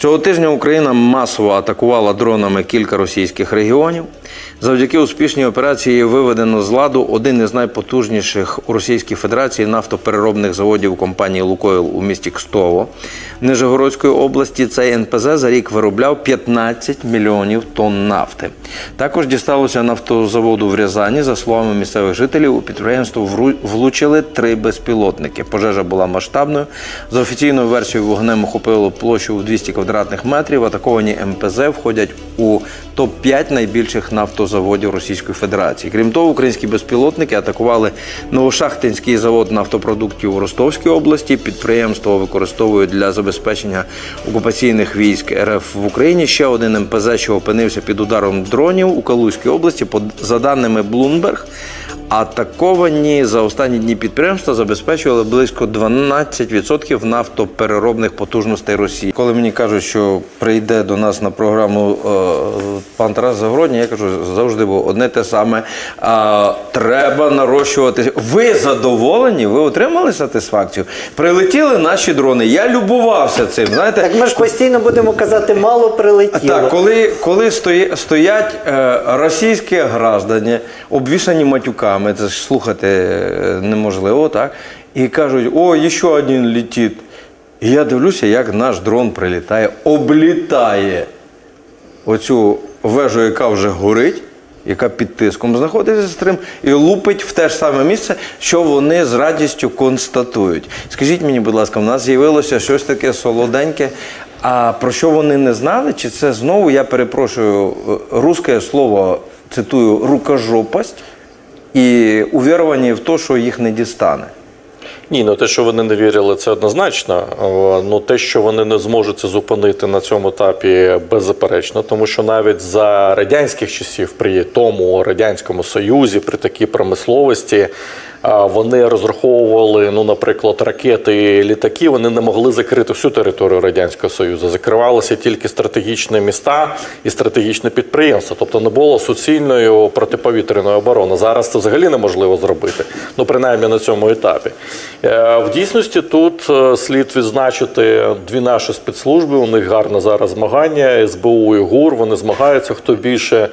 Цього тижня Україна масово атакувала дронами кілька російських регіонів. Завдяки успішній операції виведено з ладу один із найпотужніших у Російській Федерації нафтопереробних заводів компанії Лукойл у місті Кстово Нижегородської області. Цей НПЗ за рік виробляв 15 мільйонів тонн нафти. Також дісталося нафтозаводу в Рязані. За словами місцевих жителів, у підприємство влучили три безпілотники. Пожежа була масштабною. За офіційною версією вогнем охопило площу у 200 квадратних метрів. Атаковані МПЗ входять у топ-5 найбільших нафтозаводів Російської Федерації. Крім того, українські безпілотники атакували Новошахтинський завод нафтопродуктів у Ростовській області. Підприємство використовують для забезпечення окупаційних військ РФ в Україні. Ще один МПЗ, що опинився під ударом дронів у Калузькій області. За даними Bloomberg, атаковані за останні дні підприємства забезпечували близько 12% нафтопереробних потужностей Росії. Коли мені кажуть, що прийде до нас на програму е, пан Тарас Загородній, я кажу завжди було одне те саме. А, треба нарощувати. Ви задоволені? Ви отримали сатисфакцію? Прилетіли наші дрони. Я любувався цим. Знаєте, Так ми ж постійно будемо казати, мало прилетіло. так, коли, коли стоять е, російські граждані, обвішані матюками, це ж слухати е, неможливо, так? І кажуть, о, ще один летить. І я дивлюся, як наш дрон прилітає, облітає оцю вежу, яка вже горить, яка під тиском знаходиться з трим, і лупить в те ж саме місце, що вони з радістю констатують. Скажіть мені, будь ласка, в нас з'явилося щось таке солоденьке. А про що вони не знали? Чи це знову, я перепрошую, е, русське слово, цитую, рукожопость і увірвані в те, що їх не дістане? Ні, ну те, що вони не вірили, це однозначно. Ну те, що вони не зможуть це зупинити на цьому етапі, беззаперечно, тому що навіть за радянських часів, при тому радянському союзі, при такій промисловості, вони розраховували, ну, наприклад, ракети літаки. Вони не могли закрити всю територію радянського союзу. Закривалися тільки стратегічні міста і стратегічне підприємства. Тобто не було суцільної протиповітряної оборони. Зараз це взагалі неможливо зробити. Ну принаймні на цьому етапі. Е, В дійсності тут е, слід відзначити дві наші спецслужби. У них гарне зараз змагання. СБУ і ГУР. Вони змагаються, хто більше.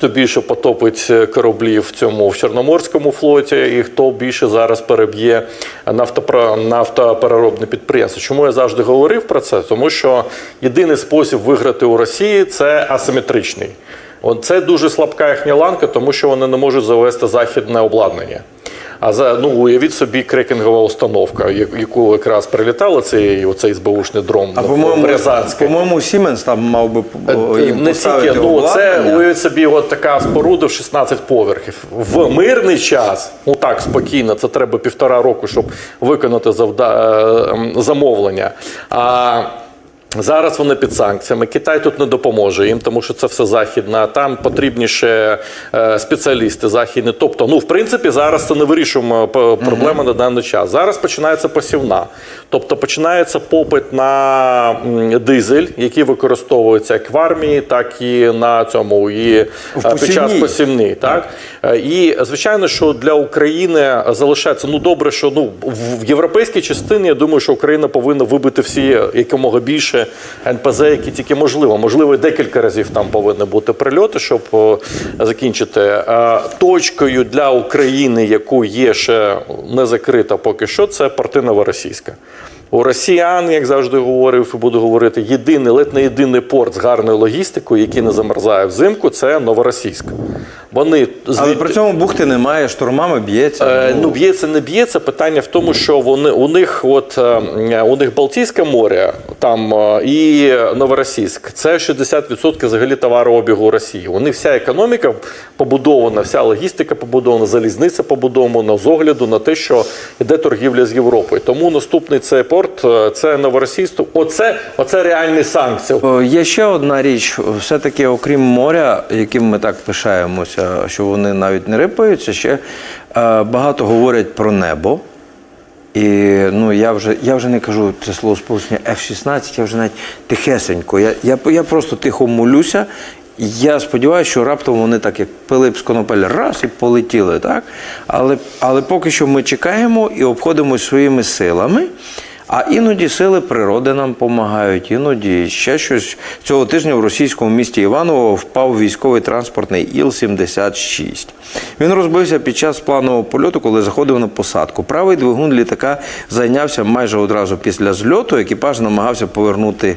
Хто більше потопить кораблів в цьому в Чорноморському флоті, і хто більше зараз переб'є нафтопро- нафтопереробне підприємство? Чому я завжди говорив про це? Тому що єдиний спосіб виграти у Росії це асиметричний. Це дуже слабка їхня ланка, тому що вони не можуть завести західне обладнання. А за ну уявіть собі крекінгова установка, яку якраз прилітали цей оцей СБУшний дрон А по-моєму, по-моєму, Сіменс там мав би о, їм Е, Не поставити стільки, ну це уявіть собі, от така споруда в 16 поверхів. В мирний час, ну так спокійно, це треба півтора року, щоб виконати завда... е, ем, замовлення. А Зараз вони під санкціями. Китай тут не допоможе їм, тому що це все західне. Там потрібніше е, спеціалісти західні. Тобто, ну в принципі, зараз це не вирішуємо п- проблема на даний час. Зараз починається посівна. Тобто починається попит на дизель, який використовується як в армії, так і на цьому і е, В під час посівній. Так Е, і звичайно, що для України залишається ну добре, що ну в європейській частині я думаю, що Україна повинна вибити всі якомога більше НПЗ, які тільки можливо. Можливо, декілька разів там повинні бути прильоти, щоб закінчити. Точкою для України, яку є ще не закрита поки що, це партинова Новоросійська. У росіян, як завжди говорив і буду говорити, єдиний, ледь не єдиний порт з гарною логістикою, який не замерзає взимку, це Новоросійськ. Вони Але при цьому бухти немає, штурмами б'ється. Е, Ну, б'ється, не б'ється. Питання в тому, що вони у них, от е, у них Балтійське море там е, і Новоросійськ. Це 60% взагалі товарообігу Росії. У них вся економіка побудована, вся логістика побудована, залізниця побудована з огляду на те, що йде торгівля з Європою. Тому наступний цей порт е, це Новоросійськ. Оце, оце реальні санкції. Є ще одна річ, все-таки, окрім моря, яким ми так пишаємося, що вони навіть не рипаються, ще е, багато говорять про небо. І ну, я вже, я вже не кажу це слово сполучення F-16, я вже навіть тихесенько. Я, я, я просто тихо молюся. Я сподіваюся, що раптом вони так, як Пилип з Конопель, раз і полетіли, так? Але, але поки що ми чекаємо і обходимо своїми силами. А іноді сили природи нам допомагають, іноді ще щось. Цього тижня в російському місті Іваново впав військовий транспортний Іл-76. Він розбився під час планового польоту, коли заходив на посадку. Правий двигун літака зайнявся майже одразу після зльоту. Екіпаж намагався повернути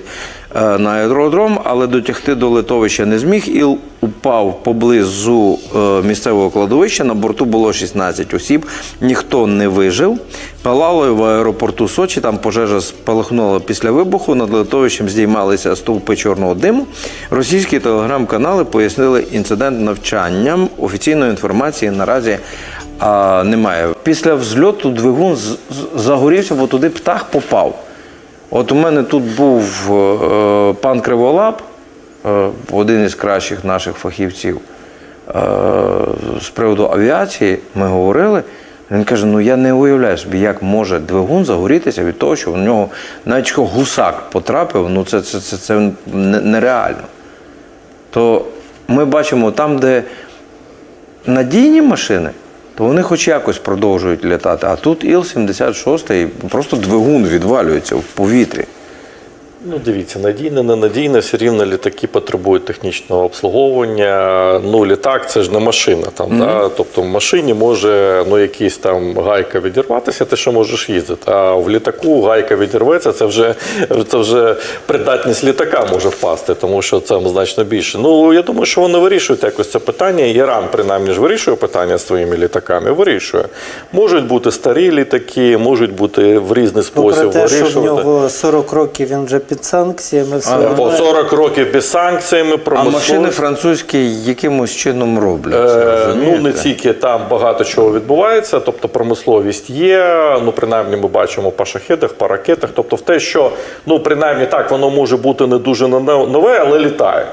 на аеродром, але дотягти до литовища не зміг. Іл упав поблизу е, місцевого кладовища. На борту було 16 осіб. Ніхто не вижив. Палали в аеропорту Сочі. Там пожежа спалахнула після вибуху. Над литовищем здіймалися стовпи чорного диму. Російські телеграм-канали пояснили інцидент навчанням. Офіційної інформації наразі а, немає. Після взльоту двигун з- загорівся, бо туди птах попав. От у мене тут був е, пан Криволап, е, один із кращих наших фахівців е, з приводу авіації. Ми говорили. Він каже: ну я не уявляю собі, як може двигун загорітися від того, що в нього навіть якщо гусак потрапив, ну це, це, це, це нереально. То ми бачимо там, де надійні машини, то вони хоч якось продовжують літати. А тут Іл-76 просто двигун відвалюється в повітрі. Ну, дивіться, надійне, ненадійне, все рівно літаки потребують технічного обслуговування. Ну, літак це ж не машина. Там, да? Тобто в машині може ну, якийсь там гайка відірватися, ти ще можеш їздити. А в літаку гайка відірветься, це вже, це вже придатність літака може впасти, тому що це значно більше. Ну, я думаю, що вони вирішують якось це питання. Іран, принаймні, ж вирішує питання з своїми літаками. Вирішує. Можуть бути старі літаки, можуть бути в різний спосіб Попри те, що в нього 40 років він вже під санкціями, все А, По 40 років під санкціями А промисловість. машини французькі якимось чином робляться. Е, ну не тільки там багато чого відбувається, тобто промисловість є. Ну принаймні ми бачимо по шахедах, по ракетах. Тобто, в те, що ну принаймні так воно може бути не дуже нове, але літає.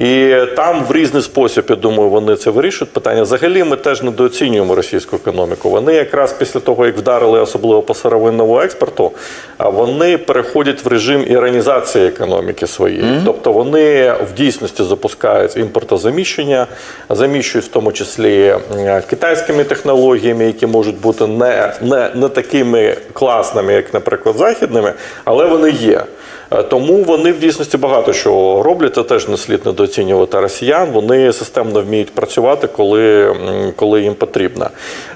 І там в різний спосіб, я думаю, вони це вирішують питання. Взагалі, ми теж недооцінюємо російську економіку. Вони якраз після того, як вдарили особливо по сировинному експорту, а вони переходять в режим іранізації економіки своєї. Тобто вони в дійсності запускають імпортозаміщення, заміщують в тому числі е, китайськими технологіями, які можуть бути не, не, не такими класними, як, наприклад, західними, але вони є. Е, Тому вони в дійсності багато чого роблять. Це теж не слід недооцінювати росіян. Вони системно вміють працювати, коли, коли їм потрібно.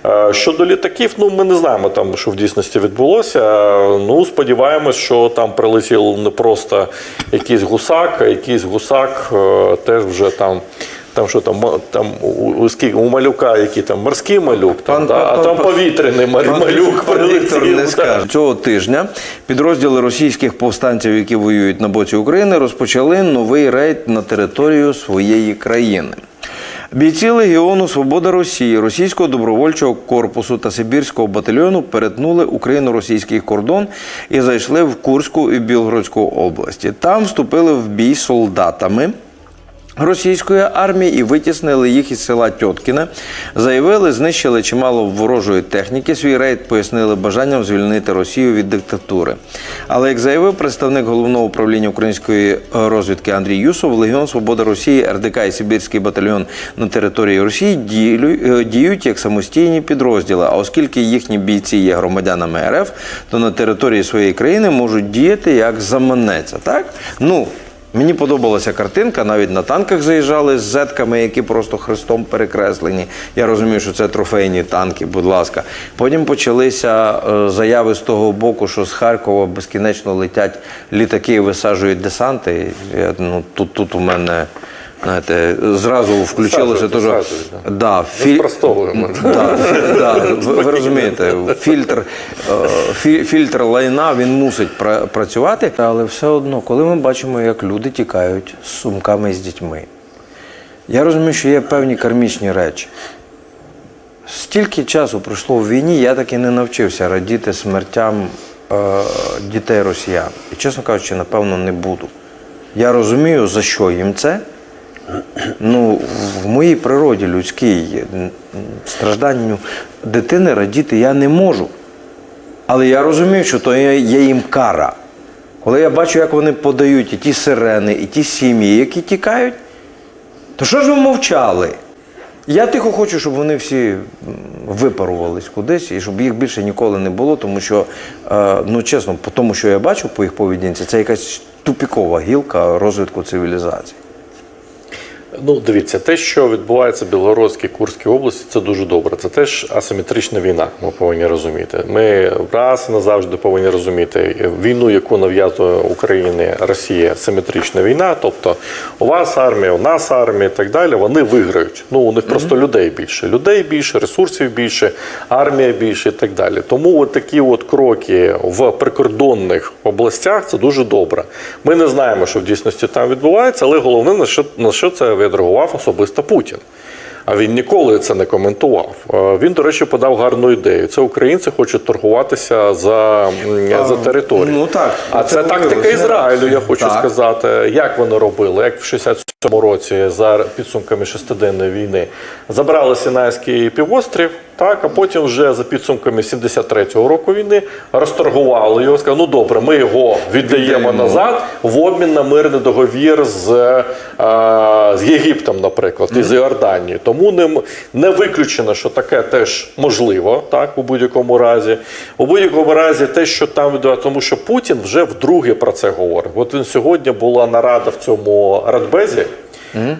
Е, Щодо літаків, ну ми не знаємо там, що в дійсності відбулося. Е, Ну сподіваємось, що там прилетів не просто якийсь гусак, а якийсь гусак теж вже там. Там що там, там у, у, скільки- у малюка, який там морський малюк, там, Пан- да, пан- а пан- там пан- повітряний Пан малюк Віктор прилетів. не скаже. Цього тижня підрозділи російських повстанців, які воюють на боці України, розпочали новий рейд на територію своєї країни. Бійці Легіону Свобода Росії, Російського добровольчого корпусу та Сибірського батальйону перетнули україно-російський кордон і зайшли в Курську і Білгородську області. Там вступили в бій солдатами. Російської армії і витіснили їх із села Тьоткіне. Заявили, знищили чимало ворожої техніки. Свій рейд пояснили бажанням звільнити Росію від диктатури. Але як заявив представник головного управління української е, розвідки Андрій Юсов, Легіон Свобода Росії, РДК і Сибірський батальйон на території Росії е, діють як самостійні підрозділи. А оскільки їхні бійці є громадянами РФ, то на території своєї країни можуть діяти як заманеться. Так ну. Мені подобалася картинка, навіть на танках заїжджали з зетками, які просто хрестом перекреслені. Я розумію, що це трофейні танки, будь ласка. Потім почалися е, заяви з того боку, що з Харкова безкінечно летять літаки і висаджують десанти. Я, ну, тут, тут у мене. Знаєте, зразу включилося теж. Да, Ми фі- Да, да, ви, ви розумієте, фільтр, е, фі- фільтр лайна він мусить працювати, але все одно, коли ми бачимо, як люди тікають з сумками з дітьми, я розумію, що є певні кармічні речі. Стільки часу пройшло в війні, я так і не навчився радіти смертям е, дітей росіян. І, чесно кажучи, напевно, не буду. Я розумію, за що їм це. Ну, в моїй природі людській стражданню дитини радіти я не можу. Але я розумію, що то є, є їм кара. Коли я бачу, як вони подають і ті сирени, і ті сім'ї, які тікають, то що ж ви мовчали? Я тихо хочу, щоб вони всі випарувались кудись і щоб їх більше ніколи не було, тому що, е, ну чесно, по тому, що я бачу по їх поведінці, це якась тупікова гілка розвитку цивілізації. Ну, дивіться, те, що відбувається в Білгородській Курській області, це дуже добре. Це теж асиметрична війна. Ми повинні розуміти. Ми раз і назавжди повинні розуміти війну, яку нав'язує Україні Росія, асиметрична війна. Тобто у вас армія, у нас армія і так далі. Вони виграють. Ну у них просто людей більше. Людей більше, ресурсів більше, армія більше і так далі. Тому от такі от кроки в прикордонних областях це дуже добре. Ми не знаємо, що в дійсності там відбувається, але головне на що на що це відреагував особисто Путін. А він ніколи це не коментував. Е, Він, до речі, подав гарну ідею. Це українці хочуть торгуватися за, за територію. ну так, а це це, тактика. Ізраїлю, я хочу Так. сказати. Як вони робили? Як в 67-му році за підсумками шестиденної війни забрали Сінайський півострів, так, а потім вже за підсумками 73-го року війни розторгували його. Сказали, ну добре, ми його віддаємо назад в обмін на мирний договір з, е, з Єгиптом, наприклад, і з Іорданією. Тому не, не виключено, що таке теж можливо, так, у будь-якому разі. У будь-якому разі, те, що там відбувається, тому що Путін вже вдруге про це говорить. От він сьогодні була нарада в цьому радбезі, а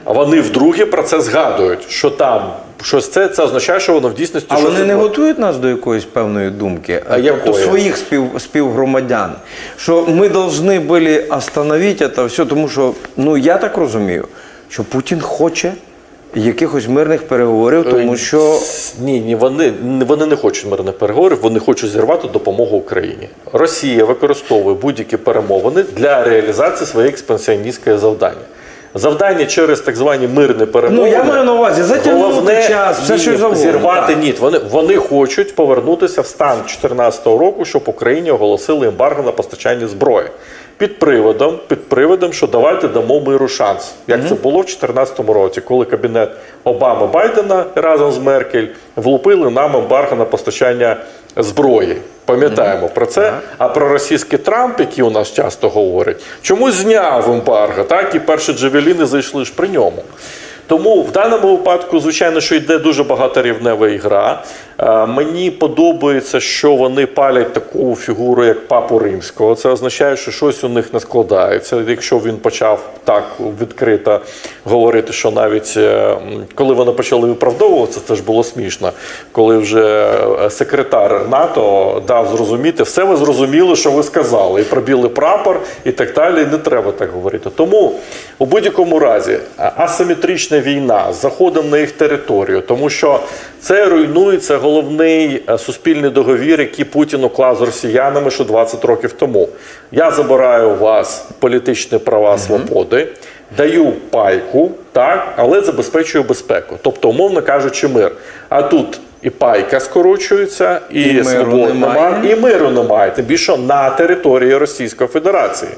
вони вдруге про це згадують, що там щось це, це означає, що воно в дійсності А щось вони не відбувається. готують нас до якоїсь певної думки, А тобто якої? своїх спів, співгромадян, що ми повинні були остановити це все, тому що, ну я так розумію, що Путін хоче якихось мирних переговорів, тому що Ні, ні, вони, вони не хочуть мирних переговорів, вони хочуть зірвати допомогу Україні. Росія використовує будь-які перемовини для реалізації своєї експансіоністської завдання. Завдання через так звані мирні перемовини. Ну, я маю на увазі, затягнути час, все що завгодно, зірвати ні. Вони, вони хочуть повернутися в стан 2014 року, щоб Україні оголосили ембарго на постачання зброї. Під приводом, під приводом, що давайте дамо миру шанс. Як це було в 2014 році, коли кабінет Обами Байдена разом з Меркель влупили нам ембарго на постачання зброї. Пам'ятаємо про це. А про російський Трамп, який у нас часто говорять, чомусь зняв ембарго, так і перші джевеліни зайшли ж при ньому. Тому в даному випадку, звичайно, що йде дуже багаторівнева ігра. Е, Мені подобається, що вони палять таку фігуру, як папу римського. Це означає, що щось у них не складається. Якщо він почав так відкрито говорити, що навіть е, коли вони почали виправдовуватися, це ж було смішно. Коли вже е, секретар НАТО дав зрозуміти, все ви зрозуміли, що ви сказали, і пробіли прапор, і так далі. І не треба так говорити. Тому у будь-якому разі асиметрична війна з заходом на їх територію, тому що це руйнується головний е, суспільний договір, який Путін уклав з росіянами ще 20 років тому. Я забираю у вас політичні права, свободи, даю пайку, так, але забезпечую безпеку. Тобто, умовно кажучи, мир. А тут і пайка скорочується, і, І немає. немає, і миру немає. Тим більше на території Російської Федерації.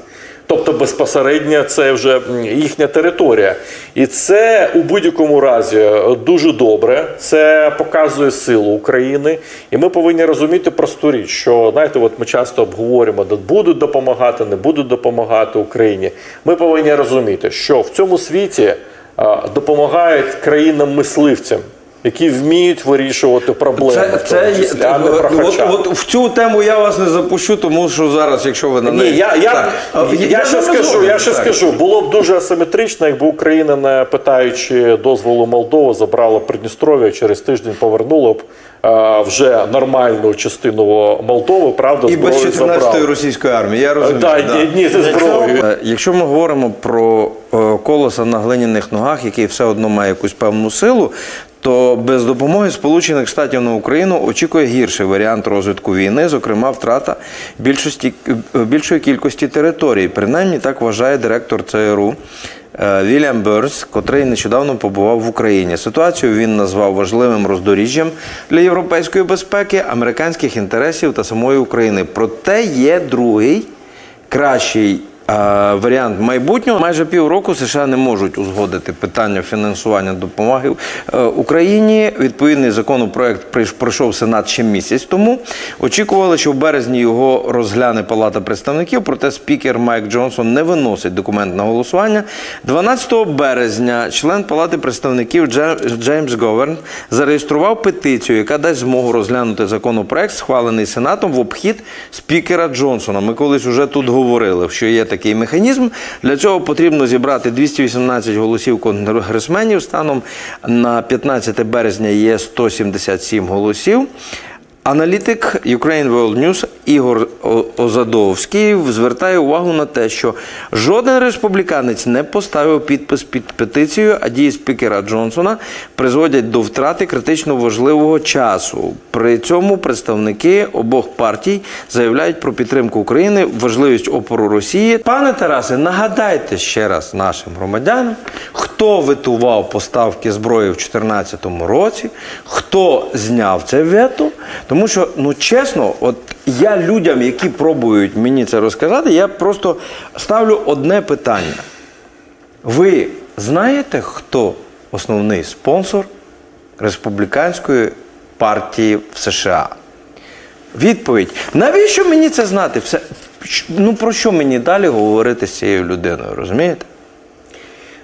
Тобто безпосередньо це вже їхня територія. І це у будь-якому разі е, дуже добре. Це показує силу України. І ми повинні розуміти просту річ, що знаєте, от ми часто обговорюємо, будуть допомагати, не будуть допомагати Україні. Ми повинні розуміти, що в цьому світі е, допомагають країнам-мисливцям. Які вміють вирішувати проблеми, це, в це, тому числі, а не от, от в цю тему я вас не запущу, тому що зараз, якщо ви на Ні, неї... я, я, Так. А, я, ще скажу, я ще так. скажу, було б дуже асиметрично, якби Україна, не питаючи дозволу Молдови, забрала Придністров'я, через тиждень повернула б е, вже нормальну частину Молдови, правда, І без 14-ї російської армії, я розумію. Да, да. ні, ні, зі зброєю. Е, Якщо ми говоримо про е, колоса на глиняних ногах, який все одно має якусь певну силу, то без допомоги Сполучених Штатів на Україну очікує гірший варіант розвитку війни, зокрема втрата більшості, більшої кількості територій. Принаймні так вважає директор ЦРУ. е, Вільям Берс, котрий нещодавно побував в Україні. Ситуацію він назвав важливим роздоріжжям для європейської безпеки, американських інтересів та самої України. Проте є другий кращий варіант майбутнього. Майже півроку США не можуть узгодити питання фінансування допомоги е, Україні. Відповідний законопроект пройшов Сенат ще місяць тому. Очікували, що в березні його розгляне Палата представників, проте спікер Майк Джонсон не виносить документ на голосування. 12 березня член Палати представників Джеймс Говерн зареєстрував петицію, яка дасть змогу розглянути законопроект, схвалений Сенатом в обхід спікера Джонсона. Ми колись уже тут говорили, що є такий механізм. Для цього потрібно зібрати 218 голосів конгресменів. Станом на 15 березня є 177 голосів. Аналітик Ukraine World News Ігор Озадовський звертає увагу на те, що жоден республіканець не поставив підпис під петицією, а дії спікера Джонсона призводять до втрати критично важливого часу. При цьому представники обох партій заявляють про підтримку України, важливість опору Росії. Пане Тарасе, нагадайте ще раз нашим громадянам, хто витував поставки зброї в 2014 році, хто зняв це вето. Тому що, ну чесно, от я людям, які пробують мені це розказати, я просто ставлю одне питання. Ви знаєте, хто основний спонсор республіканської партії в США? Відповідь: навіщо мені це знати? Все ну про що мені далі говорити з цією людиною? Розумієте?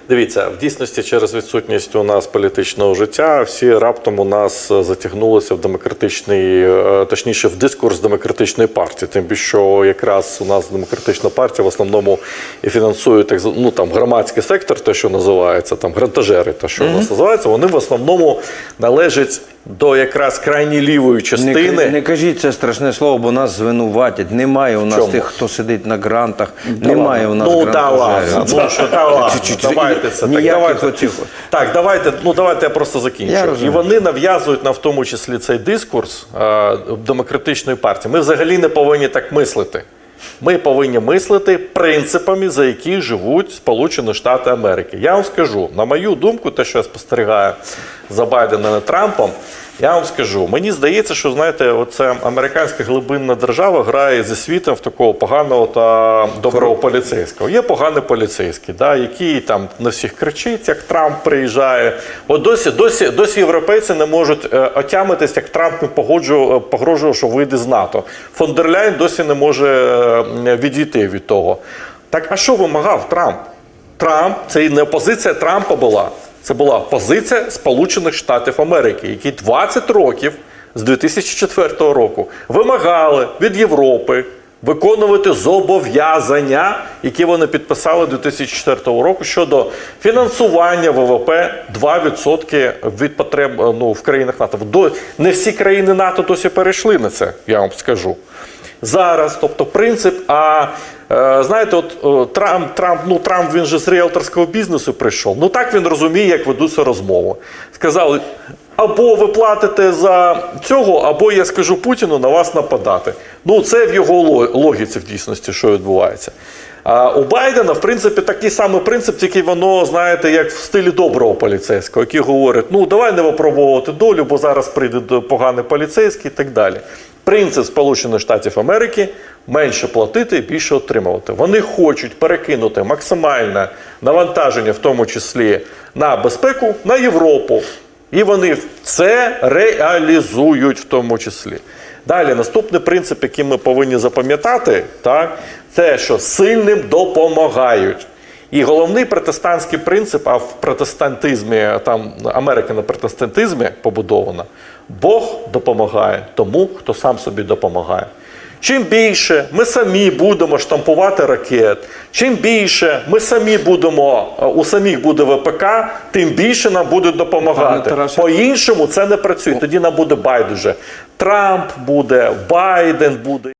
Дивіться, в дійсності через відсутність у нас політичного життя всі раптом у нас е, затягнулися в демократичний, е, точніше, в дискурс демократичної партії. Тим більше, що якраз у нас демократична партія в основному і фінансує так ну, там, громадський сектор, те, що називається, там грантажери, те, що у нас називається, вони в основному належать до якраз крайньої лівої частини. ка- не кажіть це страшне слово, бо нас звинуватять. Немає у нас чому? тих, хто сидить на грантах. Немає у нас Ну грантажерів. ну да Чуть-чуть. Давайте це. Так, давайте, оцих- так, давайте, ну давайте я просто закінчу. Я І вони нав'язують на в тому числі цей дискурс е, демократичної партії. Ми взагалі не повинні так мислити. Ми повинні мислити принципами, за які живуть Сполучені Штати Америки. Я вам скажу, на мою думку, те, що я спостерігаю за Байденом і Трампом, я вам скажу, мені здається, що знаєте, оце американська глибинна держава грає зі світом в такого поганого та доброго поліцейського. Є поганий поліцейський, да, який там на всіх кричить, як Трамп приїжджає. От досі, досі, досі європейці не можуть е, отямитись, як Трамп не погоджував, погрожував, що вийде з НАТО. Фон дер Ляйн досі не може е, відійти від того. Так, а що вимагав Трамп? Трамп це і не опозиція Трампа була. Це була позиція Сполучених Штатів Америки, які 20 років з 2004 року вимагали від Європи виконувати зобов'язання, які вони підписали 2004 року щодо фінансування ВВП 2% від потреб ну, в країнах НАТО. До не всі країни НАТО досі перейшли на це, я вам скажу зараз. Тобто принцип. А знаєте, от е, Трамп, Трамп, ну Трамп він же з ріелторського бізнесу прийшов. Ну так він розуміє, як ведуться розмови. Сказали. Або ви платите за цього, або я скажу Путіну на вас нападати. Ну, це в його логіці в дійсності, що відбувається. А у Байдена, в принципі, такий самий принцип, тільки воно, знаєте, як в стилі доброго поліцейського, який говорить: ну давай не випробовувати долю, бо зараз прийде поганий поліцейський і так далі. Принцип Сполучених Штатів Америки менше платити, більше отримувати. Вони хочуть перекинути максимальне навантаження, в тому числі на безпеку, на Європу. І вони це реалізують в тому числі. Далі, наступний принцип, який ми повинні запам'ятати, так, це що сильним допомагають. І головний протестантський принцип, а в протестантизмі, там Америка на протестантизмі побудована, Бог допомагає тому, хто сам собі допомагає. Чим більше ми самі будемо штампувати ракет, чим більше ми самі будемо, е, у самих буде ВПК, тим більше нам будуть допомагати. По-іншому це не працює. Тоді нам буде байдуже. Трамп буде, Байден буде.